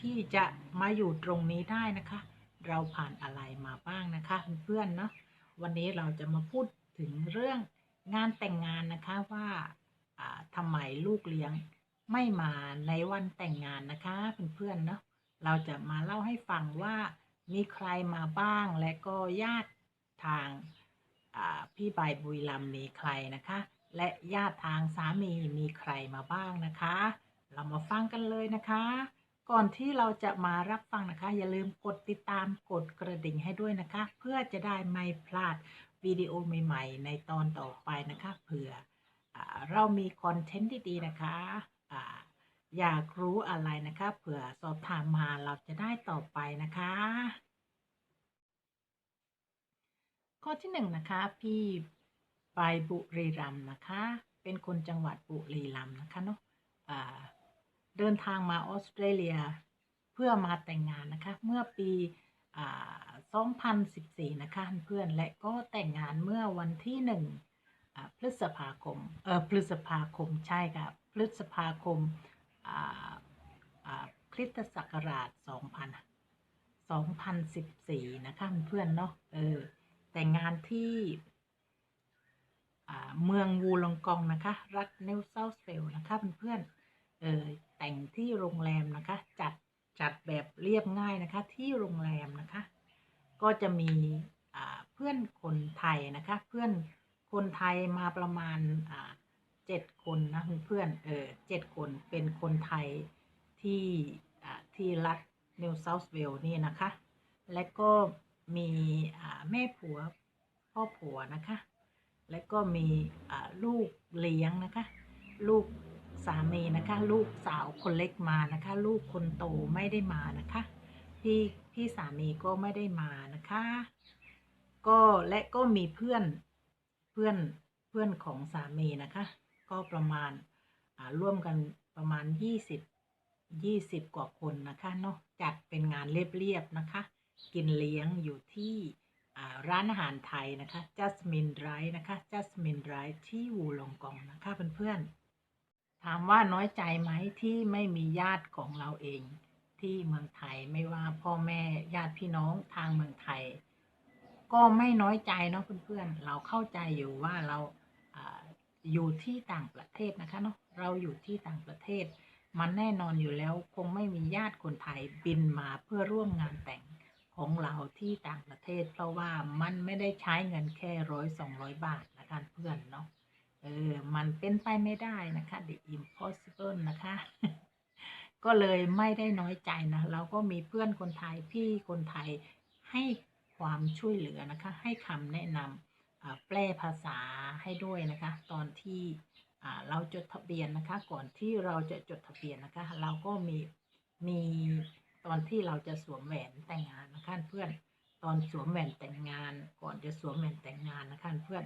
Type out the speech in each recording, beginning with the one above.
ที่จะมาอยู่ตรงนี้ได้นะคะ เราผ่านอะไรมาบ้างนะคะเพื่อนๆเนาะวันนี้เราจะมาพูดถึงเรื่องงานแต่งงานนะคะว่าทำไมลูกเลี้ยงไม่มาในวันแต่งงานนะคะเพื่อนๆเนาะเราจะมาเล่าให้ฟังว่ามีใครมาบ้างและก็ญาติทางพี่ใบายบุรีรัมย์มีใครนะคะ และญาติทางสามีมีใครมาบ้างนะคะ เรามาฟังกันเลยนะคะ ก่อนที่เราจะมารับฟังนะคะ อย่าลืมกดติดตามกดกระดิ่งให้ด้วยนะคะ เพื่อจะได้ไม่พลาดวิดีโอใหม่ๆ ในตอนต่อไปนะคะเผื่ออเรามีคอนเทนต์ดีๆนะคะออยากรู้อะไรนะคะเผื่อสอบถามมาเราจะได้ตอบไปนะคะ ข้อที่หนึ่งนะคะ พี่ไปบุรีรัมย์นะคะ เป็นคนจังหวัดบุรีรัมย์นะคะเนาะ เดินทางมาออสเตรเลีย เพื่อมาแต่งงานนะคะ เมื่อปีอ2014 นะคะเพื่อนและก็แต่งงานเมื่อวันที่หนึ่งอ่าพฤษภาคม เออพฤษภาคมใช่ค่ะ พฤษภาคมคริสตศักราช 2000 2014 นะคะเพื่อนเนาะเออแต่งงานที่เมืองวูลองกองนะคะ รัฐนิวเซาท์เวลส์นะคะเพื่อนเออ แต่งที่โรงแรมนะคะ จัดจัดแบบเรียบง่ายนะคะ ที่โรงแรมนะคะ ก็จะมีเพื่อนคนไทยนะคะ เพื่อนคนไทยมาประมาณเจ็ดคนนะเพื่อนเออเจ็ดคนเป็นคนไทยที่ที่รัฐนิวเซาท์เวลส์นี่นะคะ และก็มีแม่ผัวพ่อผัวนะคะ และก็มีลูกเลี้ยงนะคะ ลูก สามีนะคะ ลูกสาวคนเล็กมานะคะ ลูกคนโตไม่ได้มานะคะพี่พี่สามีก็ไม่ได้มานะคะ ก็และก็มีเพื่อนเพื่อนเพื่อนของสามีนะคะ ก็ประมาณอ่าร่วมกันประมาณ 20 20 กว่าคนนะคะเนาะจัดเป็นงานเรียบๆนะคะ กินเลี้ยงอยู่ที่ร้านอาหารไทยนะคะ จัสมินไรนะคะ จัสมินไรที่วูลองกองนะคะเพื่อนๆ ถามว่าน้อยใจไหมที่ไม่มีญาติของเราเอง ที่เมืองไทยไม่ว่าพ่อแม่ญาติพี่น้องทางเมืองไทย ก็ไม่น้อยใจเนาะเพื่อนๆ เราเข้าใจอยู่ว่าเราออยู่ที่ต่างประเทศนะคะเนาะเราอยู่ที่ต่างประเทศ มันแน่นอนอยู่แล้วคงไม่มีญาติคนไทยบินมาเพื่อร่วมงานแต่งของเราที่ต่างประเทศ เพราะว่ามันไม่ได้ใช้เงินแค่ร้อยสองร้อยบาทนะคะเพื่อนเนาะ เออ มันเป็นไปไม่ได้นะคะ the impossible นะคะ ก็เลยไม่ได้น้อยใจนะ เราก็มีเพื่อนคนไทยพี่คนไทยให้ความช่วยเหลือนะคะ ให้คำแนะนำแปลภาษาให้ด้วยนะคะ ตอนที่เราจดทะเบียนนะคะ ก่อนที่เราจะจดทะเบียนนะคะ เราก็มีมีตอนที่เราจะสวมแหวนแต่งงานนะคะเพื่อน ตอนสวมแหวนแต่งงาน ก่อนจะสวมแหวนแต่งงานนะคะเพื่อน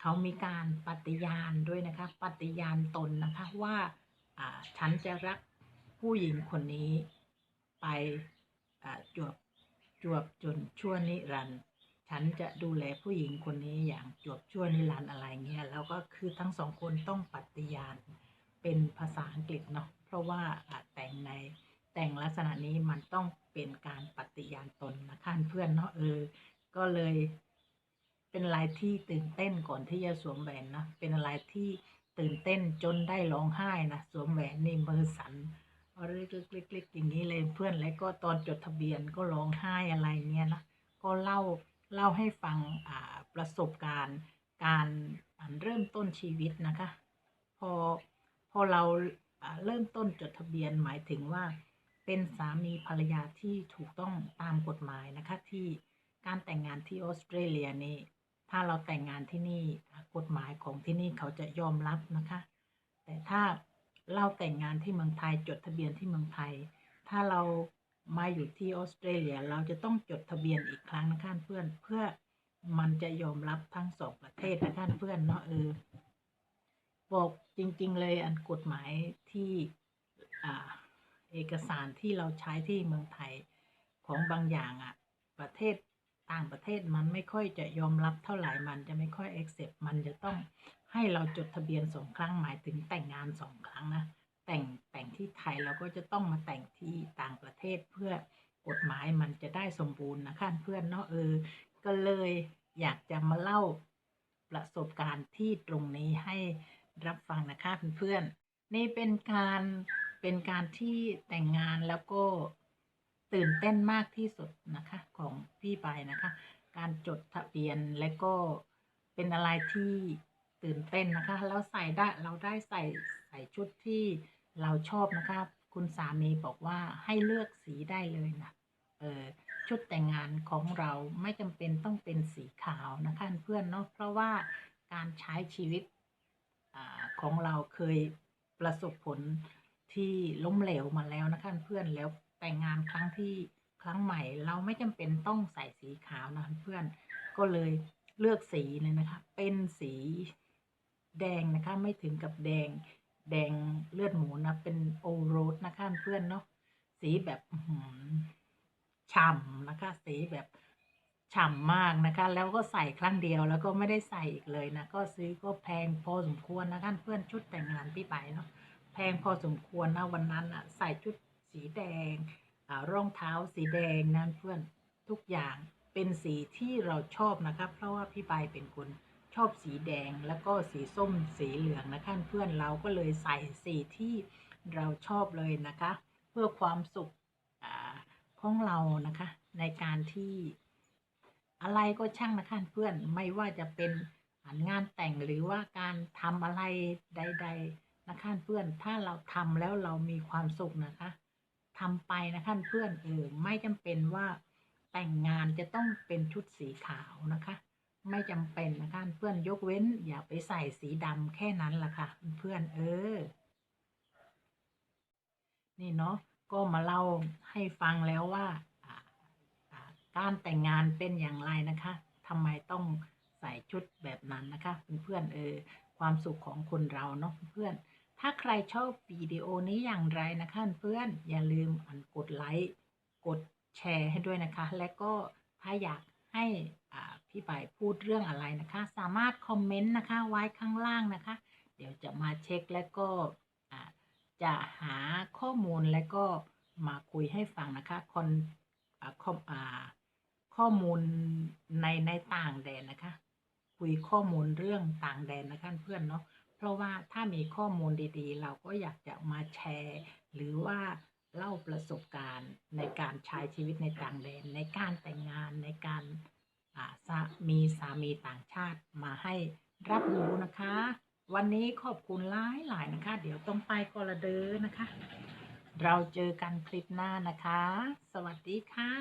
เขามีการปฏิญาณด้วยนะคะ ปฏิญาณตนนะคะว่าฉันจะรักผู้หญิงคนนี้ไปจวบจวบจนชั่วนิรันดร์ฉันจะดูแลผู้หญิงคนนี้อย่างจวบชั่วนิรันดร์อะไรเงี้ยแล้วก็คือทั้งสองคนต้องปฏิญาณเป็นภาษาอังกฤษเนาะเพราะว่าอ่าแต่งในแต่งลักษณะนี้มันต้องเป็นการปฏิญาณตนนะคะเพื่อนเนาะเออก็เลย เป็นอะไรที่ตื่นเต้นก่อนที่จะสวมแหวนนะ เป็นอะไรที่ตื่นเต้นจนได้ร้องไห้นะสวมแหวนนี่มือสั่นเอาเล็กๆๆอย่างนี้เลยเพื่อนแล้วก็ตอนจดทะเบียนก็ร้องไห้อะไรเงี้ยนะก็เล่าเล่าให้ฟังประสบการณ์การเริ่มต้นชีวิตนะคะ พอพอเราาเริ่มต้นจดทะเบียนหมายถึงว่า เป็นสามีภรรยาที่ถูกต้องตามกฎหมายนะคะที่การแต่งงานที่ออสเตรเลียนี่ ถ้าเราแต่งงานที่นี่กฎหมายของที่นี่เขาจะยอมรับนะคะ แต่ถ้าเราแต่งงานที่เมืองไทยจดทะเบียนที่เมืองไทย ถ้าเรามาอยู่ที่ออสเตรเลียเราจะต้องจดทะเบียนอีกครั้งนะคะเพื่อนเพื่อมันจะยอมรับทั้งสองประเทศนะคะเพื่อนเนาะเออบอกจริง ๆ เลยอันกฎหมายที่อ่าเอกสารที่เราใช้ที่เมืองไทยของบางอย่างอะ ประเทศ ต่างประเทศมันไม่ค่อยจะยอมรับเท่าไหร่มันจะไม่ค่อย accept มันจะต้องให้เราจดทะเบียนสองครั้งหมายถึงแต่งงานสองครั้งนะ แต่งแต่งที่ไทยเราก็จะต้องมาแต่งที่ต่างประเทศเพื่อกฎหมายมันจะได้สมบูรณ์นะคะเพื่อนเนาะเออ ก็เลยอยากจะมาเล่าประสบการณ์ที่ตรงนี้ให้รับฟังนะคะเพื่อนๆนี่เป็นการเป็นการที่แต่งงานแล้วก็ ตื่นเต้นมากที่สุดนะคะของพี่ไปนะคะ การจดทะเบียนและก็เป็นอะไรที่ตื่นเต้นนะคะแล้วใส่ได้เราได้ใส่ใส่ชุดที่เราชอบนะคะ คุณสามีบอกว่าให้เลือกสีได้เลยนะเออชุดแต่งงานของเราไม่จำเป็นต้องเป็นสีขาวนะคะเพื่อนเนาะเพราะว่าการใช้ชีวิตอของเราเคยประสบผลที่ล้มเหลวมาแล้วนะคะเพื่อนแล้ว แต่งงานครั้งที่ครั้งใหม่ เราไม่จำเป็นต้องใส่สีขาวนะเพื่อนก็เลยเลือกสีเลยนะคะ เป็นสีแดงนะคะ ไม่ถึงกับแดง แดงเลือดหมูนะ เป็นโอโรสนะคะเพื่อนเนาะสีแบบฉ่ำนะคะ สีแบบฉ่ำมากนะคะ แล้วก็ใส่ครั้งเดียวแล้วก็ไม่ได้ใส่อีกเลยนะ ก็ซื้อก็แพงพอสมควรนะคะเพื่อนชุดแต่งงานพี่ไปเนาะแพงพอสมควรนะวันนั้นอะใส่ชุด สีแดงอ่ารองเท้าสีแดงนั่นเพื่อนทุกอย่างเป็นสีที่เราชอบนะคะเพราะว่าพี่ใบเป็นคนชอบสีแดงแล้วก็สีส้มสีเหลืองนะคะเพื่อนเราก็เลยใส่สีที่เราชอบเลยนะคะ เพื่อความสุขอาของเรานะคะ ในการที่อะไรก็ช่างนะคะเพื่อนไม่ว่าจะเป็นงานแต่งหรือว่าการทำอะไรใด ๆ นะคะเพื่อนถ้าเราทำแล้วเรามีความสุขนะคะ ทำไปนะคะเพื่อนเออไม่จำเป็นว่าแต่งงานจะต้องเป็นชุดสีขาวนะคะ ไม่จำเป็นนะคะเพื่อนยกเว้น อย่าไปใส่สีดำแค่นั้นล่ะค่ะ เพื่อนเออ นี่เนาะก็มาเล่าให้ฟังแล้วว่าการแต่งงานเป็นอย่างไรนะคะทำไมต้องใส่ชุดแบบนั้นนะคะเพื่อนเออความสุขของคนเราเนาะเพื่อนๆ ถ้าใครชอบวิดีโอนี้อย่างไรนะคะเพื่อนอย่าลืมกดไลค์กดแชร์ให้ด้วยนะคะ และก็ถ้าอยากให้อาพี่ไปพูดเรื่องอะไรนะคะ สามารถคอมเมนต์นะคะไว้ข้างล่างนะคะ เดี๋ยวจะมาเช็คและก็จะหาข้อมูลและก็มาคุยให้ฟังนะคะคนอ่าข้อข้อมูลในในต่างแดนนะคะ คุยข้อมูลเรื่องต่างแดนนะคะเพื่อนเนาะ เพราะว่าถ้ามีข้อมูลดีๆ เราก็อยากจะมาแชร์ หรือว่าเล่าประสบการณ์ในการใช้ชีวิตในต่างแดนในการแต่งงานในการสามีสามีต่างชาติมาให้รับรู้นะคะ วันนี้ขอบคุณหลายหลายๆนะคะ เดี๋ยวต้องไปกอละเดอนะคะ เราเจอกันคลิปหน้านะคะ สวัสดีค่ะ